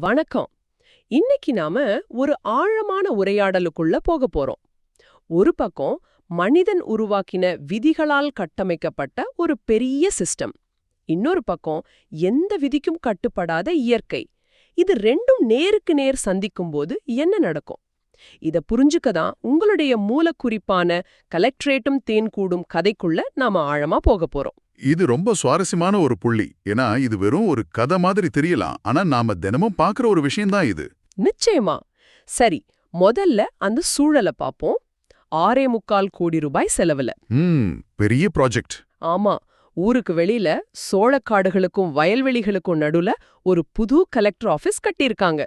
வணக்கம். இன்னைக்கு நாம ஒரு ஆழமான உரையாடலுக்குள்ள போக போறோம். ஒரு பக்கம் மனிதன் உருவாக்கின விதிகளால் கட்டமைக்கப்பட்ட ஒரு பெரிய சிஸ்டம் இன்னொரு பக்கம் எந்த விதிக்கும் கட்டுப்படாத இயற்கை. இது ரெண்டும் நேருக்கு நேர் சந்திக்கும் போது என்ன நடக்கும்? இத புரிஞ்சுக்க தான் உங்களுடைய மூலக்குறிப்பான கலெக்டரேட்டும் தேன்கூடும் கதைக்குள்ள நாம ஆழமா போக போறோம். இது ரொம்ப சுவாரஸ்யமான ஒரு புள்ளி. ஏன்னா இது வெறும் ஒரு கதை மாதிரி தெரியலாம். ஆனா நாம தினமும் பார்க்குற ஒரு விஷயம்தான் இது. நிச்சயமா. சரி முதல்ல அந்த சூழலை பாப்போம். ஆறே முக்கால் கோடி ரூபாய் செலவுல. பெரிய ப்ராஜெக்ட். ஆமா ஊருக்கு வெளியில சோளக்காடுகளுக்கும் வயல்வெளிகளுக்கும் நடுல ஒரு புது கலெக்டர் ஆபீஸ் கட்டியிருக்காங்க.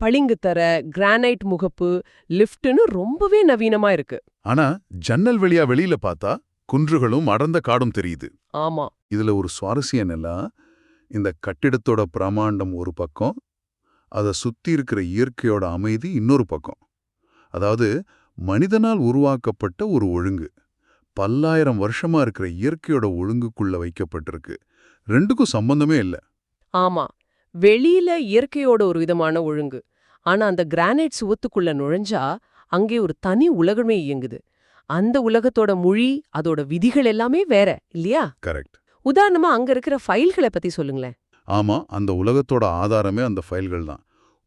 பளிங்கு தர கிரானைட் முகப்பு லிஃப்ட்னு ரொம்பவே நவீனமா இருக்கு. ஆனா ஜன்னல் வழியா வெளியில பார்த்தா குன்றுகளும் அடர்ந்த காடும் தெரியுது. ஆமா. இதுல ஒரு சுவாரஸ்யம் என்னன்னா இந்த கட்டிடத்தோட பிரமாண்டம் ஒரு பக்கம் அதை சுத்தி இருக்கிற இயற்கையோட அமைதி இன்னொரு பக்கம். அதாவது மனிதனால் உருவாக்கப்பட்ட ஒரு ஒழுங்கு. பல்லாயிரம் வருஷமா இருக்கிற இயற்கையோட ஒழுங்குக்குள்ள வைக்கப்பட்டிருக்கு. ரெண்டுக்கும் சம்பந்தமே இல்ல. ஆமா. வெளியில இயற்கையோட ஒரு விதமான ஒழுங்கு. ஆனா அந்த கிரானைட் சுவத்துக்குள்ள நுழைஞ்சா அங்கே ஒரு தனி உலகமே இயங்குது. அந்த உலகத்தோட மொழி அதோட விதிகள் எல்லாமே வேற இல்லையா? கரெக்ட் உதாரணமா அங்க இருக்கிற ஃபைல்களை பத்தி சொல்லுங்களேன். ஆமா அந்த உலகத்தோட ஆதாரமே அந்த ஃபைல்கள் தான்.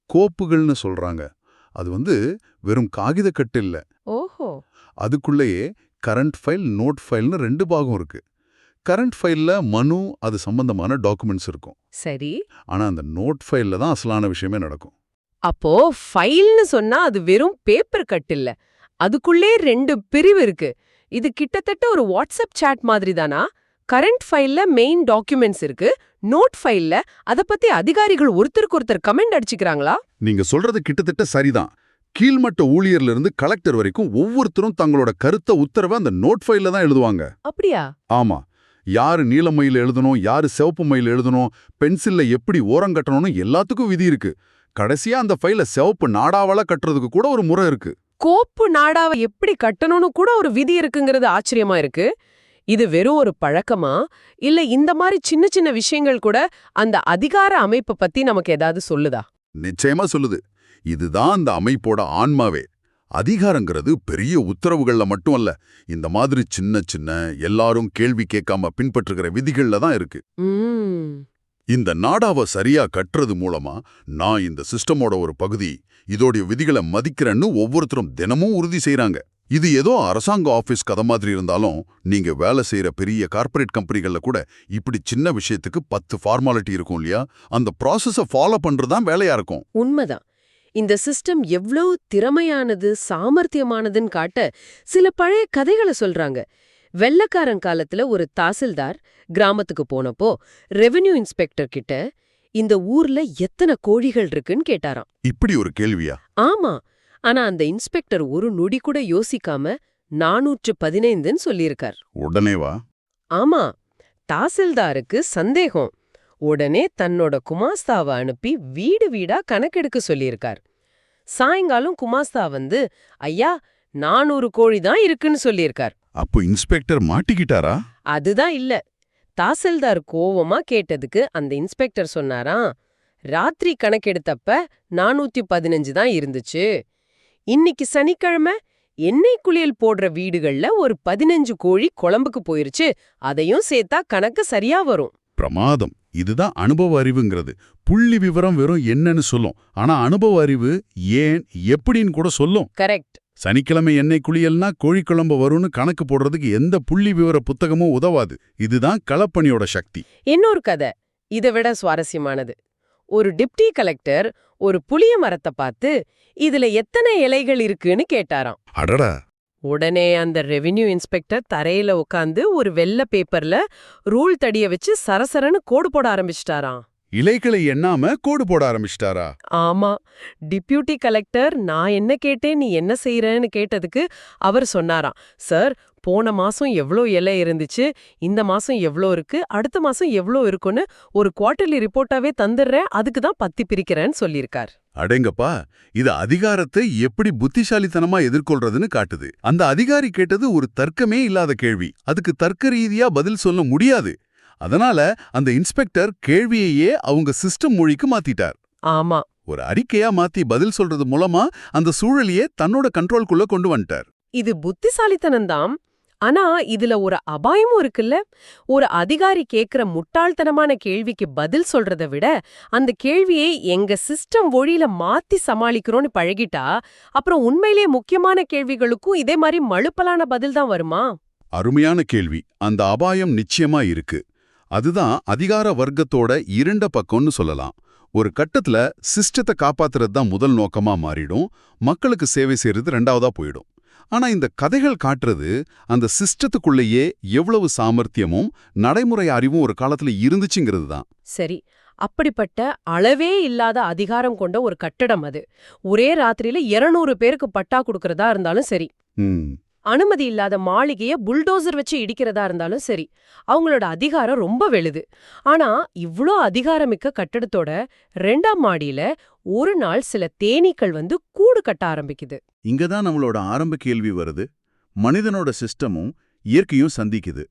கோப்புகள்னு சொல்றாங்க. அது வந்து வெறும் காகிதக்கட்டு இல்ல. ஓஹோ. அதுக்குள்ளேயே கரண்ட் ஃபைல் நோட் ஃபைல்னு ரெண்டு பாகம் இருக்கு. கரண்ட் ஃபைல்ல மனு அது சம்பந்தமான டாக்குமெண்ட்ஸ் இருக்கும். சரி. ஆனா அந்த நோட் ஃபைல்ல தான் அசலான விஷயமே நடக்கும். அப்போ ஃபைல்னு சொன்னா அது வெறும் பேப்பர் கட் இல்ல. அதுக்குள்ளே ரெண்டு பிரிவு இருக்கு. இது கிட்டத்தட்ட ஒரு வாட்ஸ்அப் சாட் மாதிரி தானா கரண்ட் ஃபைல்ல மெயின் டாக்குமெண்ட்ஸ் இருக்கு. நோட் ஃபைல்ல அத பத்தி அதிகாரிகள் ஒருத்தருக்கு ஒருத்தர் கமெண்ட் அடிச்சுக்கிறாங்களா? நீங்க சொல்றது கிட்டத்தட்ட சரிதான். கீழ்மட்ட ஊழியர்ல இருந்து கலெக்டர் வரைக்கும் ஒவ்வொருத்தரும் தங்களோட கருத்த உத்தரவை அந்த நோட் ஃபைல்ல தான் எழுதுவாங்க. அப்படியா? ஆமா. யாரு நீல மயில் எழுதணும் யாரு சிவப்பு மயில் எழுதணும் பென்சில்ல எப்படி ஓரம் கட்டணும்னு எல்லாத்துக்கும் விதி இருக்கு. கடைசியா அந்த ஃபைல சிவப்பு நாடாவால கட்டுறதுக்கு கூட ஒரு முறை இருக்கு. கோப்பு நாடாவை எப்படி கட்டணும்னு கூட ஒரு விதி இருக்குங்கிறது ஆச்சரியமா இருக்கு. இது வெறும் ஒரு பழக்கமா? இல்ல இந்த மாதிரி சின்ன சின்ன விஷயங்கள் கூட அந்த அதிகார அமைப்பை பத்தி நமக்கு ஏதாவது சொல்லுதா? நிச்சயமா சொல்லுது. இதுதான் அந்த அமைப்போட ஆன்மாவே. அதிகாரங்கிறது பெரிய உத்தரவுகள்ல மட்டும் அல்ல இந்த மாதிரி சின்ன சின்ன எல்லாரும் கேள்வி கேட்காம பின்பற்றுகிற விதிகள்ல தான் இருக்கு. இந்த நாடாவை சரியா கட்டுறது மூலமா நான் இந்த சிஸ்டமோட ஒரு பகுதி இதோடைய விதிகளை மதிக்கிறேன்னு ஒவ்வொருத்தரும் தினமும் உறுதி செய்றாங்க. இது ஏதோ அரசாங்க ஆஃபீஸ் கதை மாதிரி இருந்தாலும் நீங்க வேலை செய்யற பெரிய கார்ப்பரேட் கம்பெனிகள்ல கூட இப்படி சின்ன விஷயத்துக்கு பத்து ஃபார்மாலிட்டி இருக்கும் இல்லையா? அந்த ப்ராசஸ ஃபாலோ பண்றதுதான் வேலையா இருக்கும். உண்மைதான். இந்த சிஸ்டம் எவ்வளவு திறமையானது சாமர்த்தியமானதுன்னு காட்ட சில பழைய கதைகளை சொல்றாங்க. வெள்ளக்காரன் காலத்துல ஒரு தாசில்தார் கிராமத்துக்கு போனப்போ ரெவென்யூ இன்ஸ்பெக்டர் கிட்ட இந்த ஊர்ல எத்தனை கோழிகள் இருக்குன்னு கேட்டாராம். இப்படி ஒரு கேள்வியா? ஆமா ஆனா அந்த இன்ஸ்பெக்டர் ஒரு நொடி கூட யோசிக்காம நானூற்று பதினைந்துன்னு சொல்லியிருக்கார். உடனே வா. ஆமா தாசில்தாருக்கு சந்தேகம். உடனே தன்னோட குமாஸ்தாவை அனுப்பி வீடு வீடா கணக்கெடுக்க சொல்லியிருக்கார். சாயங்காலம் குமாஸ்தா வந்து ஐயா நானூறு கோழி தான் இருக்குன்னு சொல்லியிருக்கார். அப்போ இன்ஸ்பெக்டர் மாட்டிக்கிட்டாரா? அதுதான் இல்ல தாசில்தார் கோவமா கேட்டதுக்கு அந்த இன்ஸ்பெக்டர் சொன்னாராம் ராத்திரி கணக்கெடுத்தப்ப நானூத்தி பதினஞ்சு தான் இருந்துச்சு. இன்னைக்கு சனிக்கிழமை எண்ணெய் குளியல் போடுற வீடுகள்ல ஒரு பதினஞ்சு கோழி குழம்புக்கு போயிருச்சு. அதையும் சேர்த்தா கணக்கு சரியா வரும். பிரமாதம். இதுதான் அனுபவ அறிவுங்கிறது. புள்ளி விவரம் வெறும் என்னன்னு சொல்லும். ஆனா அனுபவ அறிவு ஏன் எப்படின்னு கூட சொல்லும். கரெக்ட். சனிக்கிழமை எண்ணெய் குளியல்னா கோழிக்குழம்பு வரும்னு கணக்கு போடுறதுக்கு எந்த புள்ளி விவர புத்தகமும் உதவாது. இதுதான் களப்பணியோட சக்தி. இன்னொரு கதை. இதை விட சுவாரஸ்யமானது. ஒரு டிப்டி கலெக்டர் ஒரு புளிய மரத்தை பார்த்து இதுல எத்தனை இலைகள் இருக்குன்னு கேட்டாராம். அடடா. உடனே அந்த ரெவென்யூ இன்ஸ்பெக்டர் தரையில உட்காந்து ஒரு வெள்ளை பேப்பர்ல ரூல் தடிய வச்சு சரசரன்னு கோடு போட ஆரம்பிச்சிட்டாராம். இலைகளை எண்ணாம கோடு போட ஆரம்பிச்சிட்டாரா? ஆமா. டிப்யூட்டி கலெக்டர் நான் என்ன கேட்டேன் நீ என்ன செய்யறேன்னு கேட்டதுக்கு அவர் சொன்னாராம். சார் போன மாசம் எவ்ளோ இலை இருந்துச்சு? இந்த மாசம் எவ்ளோ இருக்கு? அடுத்த மாசம் எவ்ளோ இருக்குன்னு ஒரு குவார்டர்லி ரிப்போர்ட்டாவே தந்துடுறேன். அதுக்கு தான் பத்தி பிரிக்கிறேன்னு சொல்லியிருக்கார். அடேங்கப்பா இது அதிகாரத்தை எப்படி புத்திசாலித்தனமா எதிர்கொள்றதுன்னு காட்டுது. அந்த அதிகாரி கேட்டது ஒரு தர்க்கமே இல்லாத கேள்வி. அதுக்கு தர்க்க ரீதியா பதில் சொல்ல முடியாது. அதனால அந்த இன்ஸ்பெக்டர் கேள்வியையே அவங்க சிஸ்டம் மொழிக்கு மாத்திட்டார். ஆமா. ஒரு அறிக்கையா மாத்தி பதில் சொல்றது மூலமா அந்த சூழலையே தன்னோட கண்ட்ரோல்குள்ள கொண்டு வந்துட்டார். இது புத்திசாலித்தனம்தான் ஆனா இதுல ஒரு அபாயமும் இருக்குல்ல. ஒரு அதிகாரி கேக்குற முட்டாள்தனமான கேள்விக்கு பதில் சொல்றத விட அந்த கேள்வியை எங்க சிஸ்டம் ஒழியில மாத்தி சமாளிக்கிறோம்னு பழகிட்டா அப்புறம் உண்மையிலேயே முக்கியமான கேள்விகளுக்கும் இதே மாதிரி மழுப்பலான பதில் தான் வருமா? அருமையான கேள்வி. அந்த அபாயம் நிச்சயமா இருக்கு. அதுதான் அதிகார வர்க்கத்தோட இருண்ட பக்கம்னு சொல்லலாம். ஒரு கட்டத்துல சிஸ்டத்தை காப்பாத்துறது தான் முதல் நோக்கமா மாறிடும். மக்களுக்கு சேவை செய்யறது ரெண்டாவதா போயிடும். ஆனா இந்த கதைகள் காட்டுறது அந்த சிஸ்டத்துக்குள்ளேயே எவ்வளவு சாமர்த்தியமும் நடைமுறை அறிவும் ஒரு காலத்துல இருந்துச்சுங்கிறது தான். சரி அப்படிப்பட்ட அளவே இல்லாத அதிகாரம் கொண்ட ஒரு கட்டடம் அது. ஒரே ராத்திரியில 200 பேருக்கு பட்டா கொடுக்கறதா இருந்தாலும் சரி. ம். அனுமதி இல்லாத மாளிகைய புல்டோசர் வச்சு இடிக்கிறதா இருந்தாலும் சரி அவங்களோட அதிகாரம் ரொம்ப வெளுது. ஆனா இவ்ளோ அதிகாரமிக்க கட்டடத்தோட ரெண்டாம் மாடியில ஒரு நாள் சில தேனீக்கள் வந்து கூடு கட்ட ஆரம்பிக்குது. இங்க தான் நம்மளோட ஆரம்ப கேள்வி வருது. மனிதனோட சிஸ்டமும் இயற்கையும் சந்திக்குது.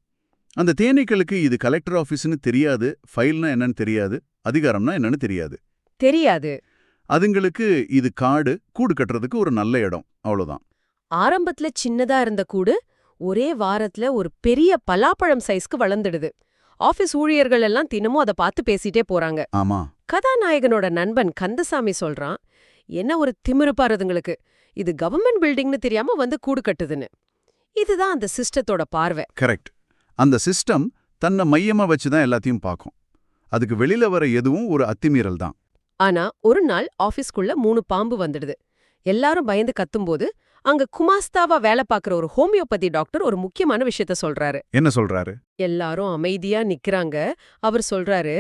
அந்த தேனீக்களுக்கு இது கலெக்டர் ஆஃபீஸ்னு தெரியாது ஃபைல்னா என்னன்னு தெரியாது அதிகாரம்னா என்னன்னு தெரியாது. தெரியாது. அதுங்களுக்கு இது காடு கூடு கட்டுறதுக்கு ஒரு நல்ல இடம் அவ்வளவுதான். ஆரம்பத்துல சின்னதா இருந்த கூடு ஒரே வாரத்துல ஒரு பெரிய பலாப்பழம் சைஸ்க்கு வளர்ந்துடுது. ஆபீஸ் ஊழியர்கள் எல்லாம் தினமும் அதை பார்த்து பேசிட்டே போறாங்க. ஆமா. கதாநாயகனோட நண்பன் கந்தசாமி சொல்றான் என்ன ஒரு திமிரு பாருதுங்களுக்கு இது கவர்மெண்ட் பில்டிங்னு தெரியாம வந்து கூடு கட்டுதுன்னு. இதுதான் அந்த சிஸ்டத்தோட பார்வை. கரெக்ட். அந்த சிஸ்டம் தன்னை மையமா வச்சு தான் எல்லாத்தையும் பார்க்கும். அதுக்கு வெளியில வர எதுவும் ஒரு அத்துமீறல் தான். ஆனா ஒரு நாள் ஆபீஸ்க்குள்ள மூணு பாம்பு வந்துடுது. எல்லாரும் பயந்து கத்தும்போது அங்க குமாஸ்தாவா வேலை பார்க்குற ஒரு ஹோமியோபதி டாக்டர் ஒரு முக்கியமான விஷயத்த சொல்றாரு. என்ன சொல்றாரு? எல்லாரும் அமைதியா நிக்கறாங்க. அவர் சொல்றாரு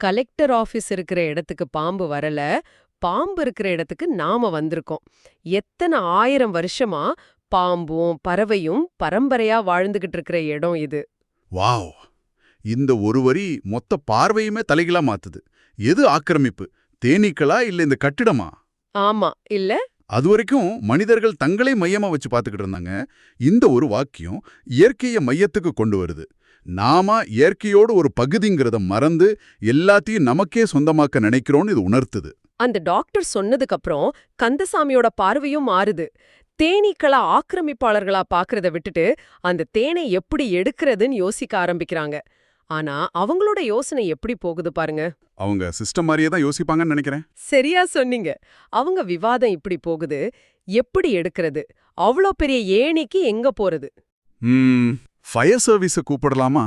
கலெக்டர் ஆபீஸ் இருக்கிற இடத்துக்கு பாம்பு வரல. பாம்பு இருக்கிற இடத்துக்கு நாம வந்திருக்கோம். எத்தனை ஆயிரம் வருஷமா பாம்பும் பறவையும் பரம்பரையா வாழ்ந்துகிட்டு இருக்கிற இடம் இது. வாவ்! இந்த ஒரு வரி மொத்த பார்வையுமே தலைகீழா மாத்துது. எது ஆக்கிரமிப்பு? தேனீக்களா இல்ல இந்த கட்டிடமா? ஆமா இல்ல. அது வரைக்கும் மனிதர்கள் தங்களை மையமா வச்சு பார்த்துக்கிட்டு இருந்தாங்க. இந்த ஒரு வாக்கியம் இயற்கையை மையத்துக்கு கொண்டு வருது. நாம இயற்கையோடு ஒரு பகுதிங்கிறத மறந்து எல்லாத்தையும் நமக்கே சொந்தமாக்க நினைக்கிறோம்னு இது உணர்த்துது. அந்த டாக்டர் சொன்னதுக்கப்புறம் கந்தசாமியோட பார்வையும் மாறுது. தேனீக்களா ஆக்கிரமிப்பாளர்களா பாக்குறத விட்டுட்டு அந்த தேனை எப்படி எடுக்கிறதுன்னு யோசிக்க ஆரம்பிக்கிறாங்க. ஆனா அவங்களோட யோசனை எப்படி போகுது பாருங்க. அவங்க சிஸ்டம் மாதிரியே தான் யோசிப்பாங்கன்னு நினைக்கிறேன். சரியா சொன்னீங்க. அவங்க விவாதம் இப்படி போகுது. எப்படி எடுக்கிறது? அவ்ளோ பெரிய ஏணிக்கு எங்க போறது? ஃபயர் சர்வீஸை கூப்பிடலாமா?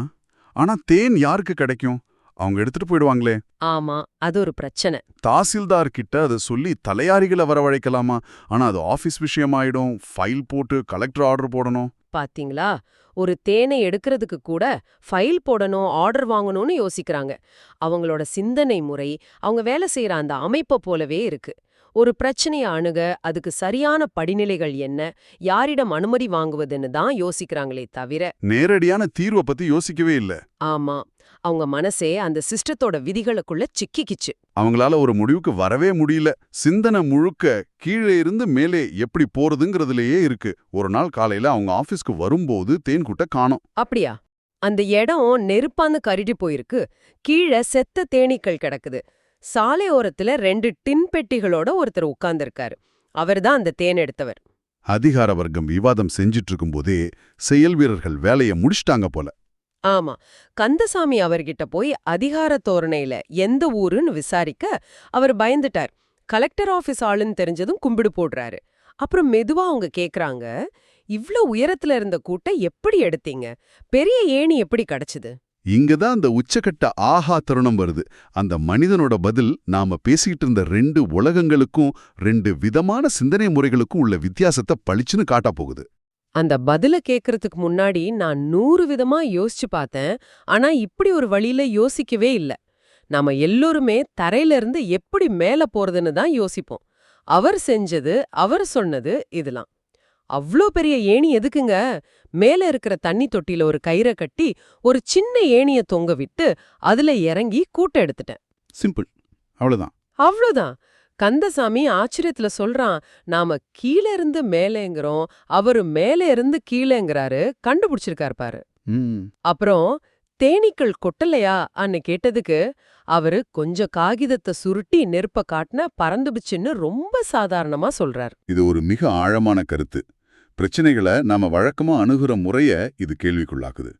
ஆனா தேன் யாருக்கு கிடைக்கும்? அவங்க எடுத்துட்டு போயிடுவாங்களே. ஆமா அது ஒரு பிரச்சனை. தாசில்தார் கிட்ட அதை சொல்லி தலையாரிகளை வரவழைக்கலாமா? ஆனா அது ஆபீஸ் விஷயமாயிடும். ஃபைல் போட்டு கலெக்டர் ஆர்டர் போடணும். பாத்தீங்களா? ஒரு தேனை எடுக்கிறதுக்கு கூட ஃபைல் போடணும் ஆர்டர் வாங்கணும்னு யோசிக்கிறாங்க. அவங்களோட சிந்தனை முறை அவங்க வேலை செய்யற அந்த அமைப்பை போலவே இருக்கு. ஒரு பிரச்சனையை அணுக அதுக்கு சரியான படிநிலைகள் என்ன யாரிடம் அனுமதி வாங்குவதுன்னு தான் யோசிக்கிறாங்களே தவிர. நேரடியான தீர்வை பத்தி யோசிக்கவே இல்ல. ஆமா அவங்க மனசே அந்த சிஸ்டத்தோட விதிகளுக்குள்ள சிக்கிக்கிச்சு. அவங்களால ஒரு முடிவுக்கு வரவே முடியல. சிந்தனை முழுக்க கீழே இருந்து மேலே எப்படி போறதுங்கிறதுலயே இருக்கு. ஒரு நாள் காலையில அவங்க ஆபீஸ்க்கு வரும்போது தேன்குட்டை காணோம். அப்படியா? அந்த இடம் நெருப்பான்னு கருடி போயிருக்கு. கீழே செத்த தேனீக்கள் கிடக்குது. சாலை ஓரத்துல ரெண்டு டின் பெட்டிகளோட ஒருத்தர் உட்கார்ந்திருக்காரு. அவர்தான் அந்த தேன் எடுத்தவர். அதிகார வர்க்கம் விவாதம் செஞ்சிட்டு இருக்கும்போதே செயல் வீரர்கள் வேலையை முடிச்சிட்டாங்க போல. ஆமா. கந்தசாமி அவர்கிட்ட போய் அதிகார தோரணையில எந்த ஊருன்னு விசாரிக்க அவர் பயந்துட்டார். கலெக்டர் ஆபீஸ் ஆளுன்னு தெரிஞ்சதும் கும்பிடு போடுறாரு. அப்புறம் மெதுவா அவங்க கேக்குறாங்க இவ்ளோ உயரத்துல இருந்த கூட்டை எப்படி எடுத்தீங்க? பெரிய ஏணி எப்படி கிடைச்சது? இங்கதான் அந்த உச்சக்கட்ட ஆஹா தருணம் வருது. அந்த மனிதனோட பதில் நாம பேசிக்கிட்டு இருந்த ரெண்டு உலகங்களுக்கும் ரெண்டு விதமான சிந்தனை முறைகளுக்கும் உள்ள வித்தியாசத்தை பளிச்சுன்னு காட்டா போகுது. அந்த பதில கேக்குறதுக்கு முன்னாடி நான் நூறு விதமா யோசிச்சு பார்த்தேன். ஆனா இப்படி ஒரு வழியில யோசிக்கவே இல்ல. நாம எல்லோருமே தரையில இருந்து எப்படி மேல போறதுன்னு தான் யோசிப்போம். அவர் செஞ்சது அவர் சொன்னது இதெல்லாம். அவ்ளோ பெரிய ஏணி எதுக்குங்க? மேல இருக்கிற தண்ணி தொட்டில ஒரு கயிறை கட்டி ஒரு சின்ன ஏணிய தொங்க விட்டு அதுல இறங்கி கூட்ட எடுத்துட்டேன். சிம்பிள். அவ்வளவுதான். அவ்ளோதான் கந்தசாமி ஆச்சரியத்துல சொல்றான் நாம கீழ இருந்து மேலேங்கிறோம். அவரு மேலே இருந்து கீழேங்கிறாரு. கண்டுபிடிச்சிருக்காரு பாரு. அப்புறம் தேனீக்கள் கொட்டலையா? அன்னு கேட்டதுக்கு அவரு கொஞ்சம் காகிதத்தை சுருட்டி நெருப்ப காட்டின பறந்துடுச்சுன்னு ரொம்ப சாதாரணமா சொல்றார். இது ஒரு மிக ஆழமான கருத்து. பிரச்சனைகளை நாம வழக்கமா அணுகுற முறைய இது கேள்விக்குள்ளாக்குது.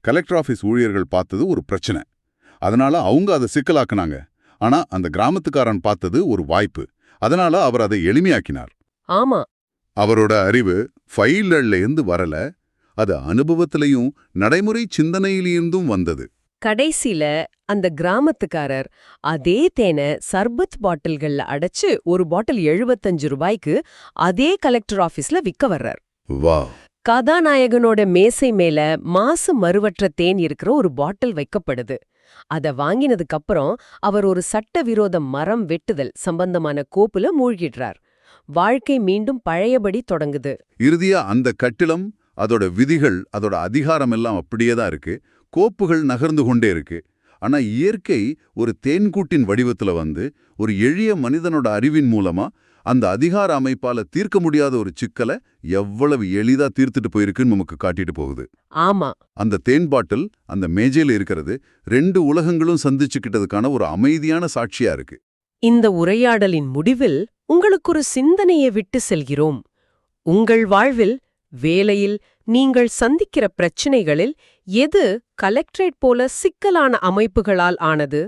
கலெக்டர் ஆபீஸ் ஊழியர்கள் பார்த்தது ஒரு பிரச்சனை. அதனால அவங்க அதை சிக்கலாக்குனாங்க. ஆனா அந்த கிராமத்துக்காரன் பார்த்தது ஒரு வாய்ப்பு. அதனால அவர் அதை எளிமையாக்கினார். ஆமா. அவரோட அறிவு ஃபைல்ல இருந்து வரல. அது அனுபவத்திலையும் நடைமுறை சிந்தனையிலிருந்தும் வந்தது. கடைசில அந்த கிராமத்துக்காரர் அதே தேனை சர்பத் பாட்டில்கள்ல அடைச்சு ஒரு பாட்டில் 75 ரூபாய்க்கு அதே கலெக்டர் ஆபீஸ்ல விக்க வர்றார். வா கதாநாயகனோட மேசை மேல மாசு மறுவற்ற தேன் இருக்கிற ஒரு பாட்டில் வைக்கப்படுது. அத வாங்கினதுக்கு அப்புறம் அவர் ஒரு சட்டவிரோத மரம் வெட்டுதல் சம்பந்தமான கோப்புல மூழ்கிடுறார். வாழ்க்கை மீண்டும் பழையபடி தொடங்குது. இறுதியா அந்த கட்டிடம் அதோட விதிகள் அதோட அதிகாரம் எல்லாம் அப்படியே தான் இருக்கு. கோப்புகள் நகர்ந்து கொண்டே இருக்கு. ஆனா இயற்கை ஒரு தேன்கூட்டின் வடிவத்துல வந்து ஒரு எளிய மனிதனோட அறிவின் மூலமா அந்த அதிகார அமைப்பால தீர்க்க முடியாத ஒரு சிக்கலை எவ்வளவு எளிதா தீர்த்துட்டு போயிருக்குன்னு நமக்கு காட்டிட்டு போகுது. ஆமா. அந்த தேன் பாட்டில் அந்த மேஜையில இருக்கிறது ரெண்டு உலகங்களும் சந்திச்சுக்கிட்டதுக்கான ஒரு அமைதியான சாட்சியா இருக்கு. இந்த உரையாடலின் முடிவில் உங்களுக்கு ஒரு சிந்தனையை விட்டு செல்கிறோம். உங்கள் வாழ்வில் வேலையில் நீங்கள் சந்திக்கிற பிரச்சினைகளில் எது கலெக்டரேட் போல சிக்கலான அமைப்புகளால் ஆனது?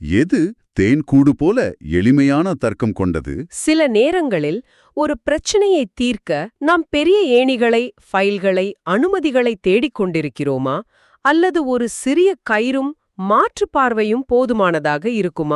எது தேன் கூடு போல எளிமையான தர்க்கம் கொண்டது? சில நேரங்களில் ஒரு பிரச்சனையை தீர்க்க நாம் பெரிய ஏணிகளை ஃபைல்களை அனுமதிகளை தேடிக் கொண்டிருக்கிறோமா? அல்லது ஒரு சிறிய கயிறும் மாற்றுப் பார்வையும் போதுமானதாக இருக்குமா?